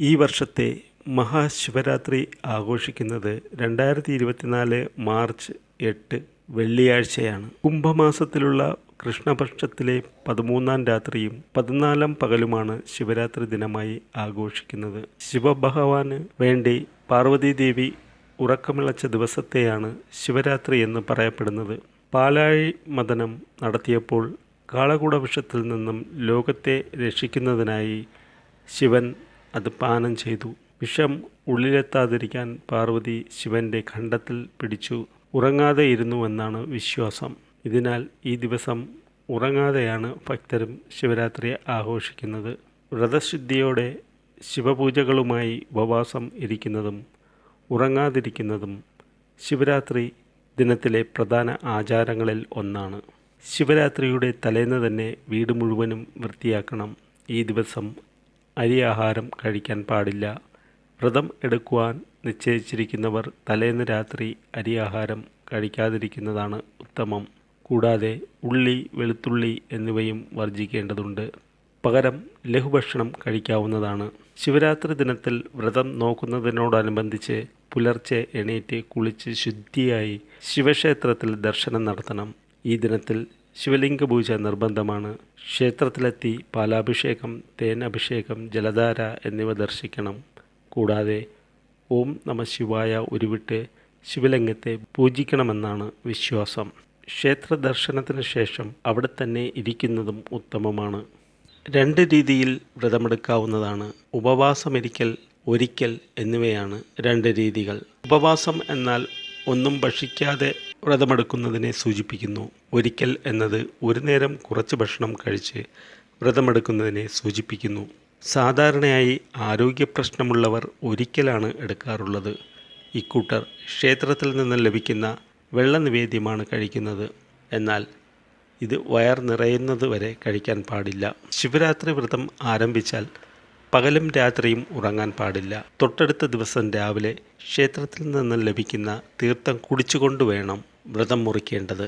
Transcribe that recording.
ഈ വർഷത്തെ മഹാശിവരാത്രി ആഘോഷിക്കുന്നത് രണ്ടായിരത്തി ഇരുപത്തിനാല് മാർച്ച് എട്ട് വെള്ളിയാഴ്ചയാണ്. കുംഭമാസത്തിലുള്ള കൃഷ്ണപക്ഷത്തിലെ പതിമൂന്നാം രാത്രിയും പതിനാലാം പകലുമാണ് ശിവരാത്രി ദിനമായി ആഘോഷിക്കുന്നത്. ശിവഭഗവാന് വേണ്ടി പാർവതീദേവി ഉറക്കമിളച്ച ദിവസത്തെയാണ് ശിവരാത്രി എന്ന് പറയപ്പെടുന്നത്. പാലാഴി മദനം നടത്തിയപ്പോൾ കാളകൂടവിഷത്തിൽ നിന്നും ലോകത്തെ രക്ഷിക്കുന്നതിനായി ശിവൻ അത് പാനം ചെയ്തു. വിഷം ഉള്ളിലെത്താതിരിക്കാൻ പാർവതി ശിവന്റെ ഖണ്ഡത്തിൽ പിടിച്ചു ഉറങ്ങാതെ ഇരുന്നുവെന്നാണ് വിശ്വാസം. ഇതിനാൽ ഈ ദിവസം ഉറങ്ങാതെയാണ് ഭക്തരും ശിവരാത്രിയെ ആഘോഷിക്കുന്നത്. വ്രതശുദ്ധിയോടെ ശിവപൂജകളുമായി ഉപവാസം ഇരിക്കുന്നതും ഉറങ്ങാതിരിക്കുന്നതും ശിവരാത്രി ദിനത്തിലെ പ്രധാന ആചാരങ്ങളിൽ ഒന്നാണ്. ശിവരാത്രിയുടെ തലേന്ന് തന്നെ വീട് മുഴുവനും വൃത്തിയാക്കണം. ഈ ദിവസം അരി ആഹാരം കഴിക്കാൻ പാടില്ല. വ്രതം എടുക്കുവാൻ നിശ്ചയിച്ചിരിക്കുന്നവർ തലേന്ന് രാത്രി അരി ആഹാരം കഴിക്കാതിരിക്കുന്നതാണ് ഉത്തമം. കൂടാതെ ഉള്ളി വെളുത്തുള്ളി എന്നിവയും വർജിക്കേണ്ടതുണ്ട് പകരം ലഘുഭക്ഷണം കഴിക്കാവുന്നതാണ്. ശിവരാത്രി ദിനത്തിൽ വ്രതം നോക്കുന്നതിനോടനുബന്ധിച്ച് പുലർച്ചെ എണീറ്റ് കുളിച്ച് ശുദ്ധിയായി ശിവക്ഷേത്രത്തിൽ ദർശനം നടത്തണം. ഈ ദിനത്തിൽ ശിവലിംഗ പൂജ നിർബന്ധമാണ്. ക്ഷേത്രത്തിലെത്തി പാലാഭിഷേകം തേൻ അഭിഷേകം ജലധാര എന്നിവ ദർശിക്കണം. കൂടാതെ ഓം നമ ശിവായ ഉരുവിട്ട് ശിവലിംഗത്തെ പൂജിക്കണമെന്നാണ് വിശ്വാസം. ക്ഷേത്ര ദർശനത്തിന് ശേഷം അവിടെ തന്നെ ഇരിക്കുന്നതും ഉത്തമമാണ്. രണ്ട് രീതിയിൽ വ്രതമെടുക്കാവുന്നതാണ്. ഉപവാസമിരിക്കൽ ഒരിക്കൽ എന്നിവയാണ് രണ്ട് രീതികൾ. ഉപവാസം എന്നാൽ ഒന്നും ഭക്ഷിക്കാതെ വ്രതമെടുക്കുന്നതിനെ സൂചിപ്പിക്കുന്നു. ഒരിക്കൽ എന്നത് ഒരു നേരം കുറച്ച് ഭക്ഷണം കഴിച്ച് വ്രതമെടുക്കുന്നതിനെ സൂചിപ്പിക്കുന്നു. സാധാരണയായി ആരോഗ്യ പ്രശ്നമുള്ളവർ ഒരിക്കലാണ് എടുക്കാറുള്ളത്. ഇക്കൂട്ടർ ക്ഷേത്രത്തിൽ നിന്ന് ലഭിക്കുന്ന വെള്ള നിവേദ്യമാണ് കഴിക്കുന്നത്. എന്നാൽ ഇത് വയർ നിറയുന്നത് വരെ കഴിക്കാൻ പാടില്ല. ശിവരാത്രി വ്രതം ആരംഭിച്ചാൽ പകലും രാത്രിയും ഉറങ്ങാൻ പാടില്ല. തൊട്ടടുത്ത ദിവസം രാവിലെ ക്ഷേത്രത്തിൽ നിന്ന് ലഭിക്കുന്ന തീർത്ഥം കുടിച്ചുകൊണ്ട് വേണം വ്രതം മുറിക്കേണ്ടത്.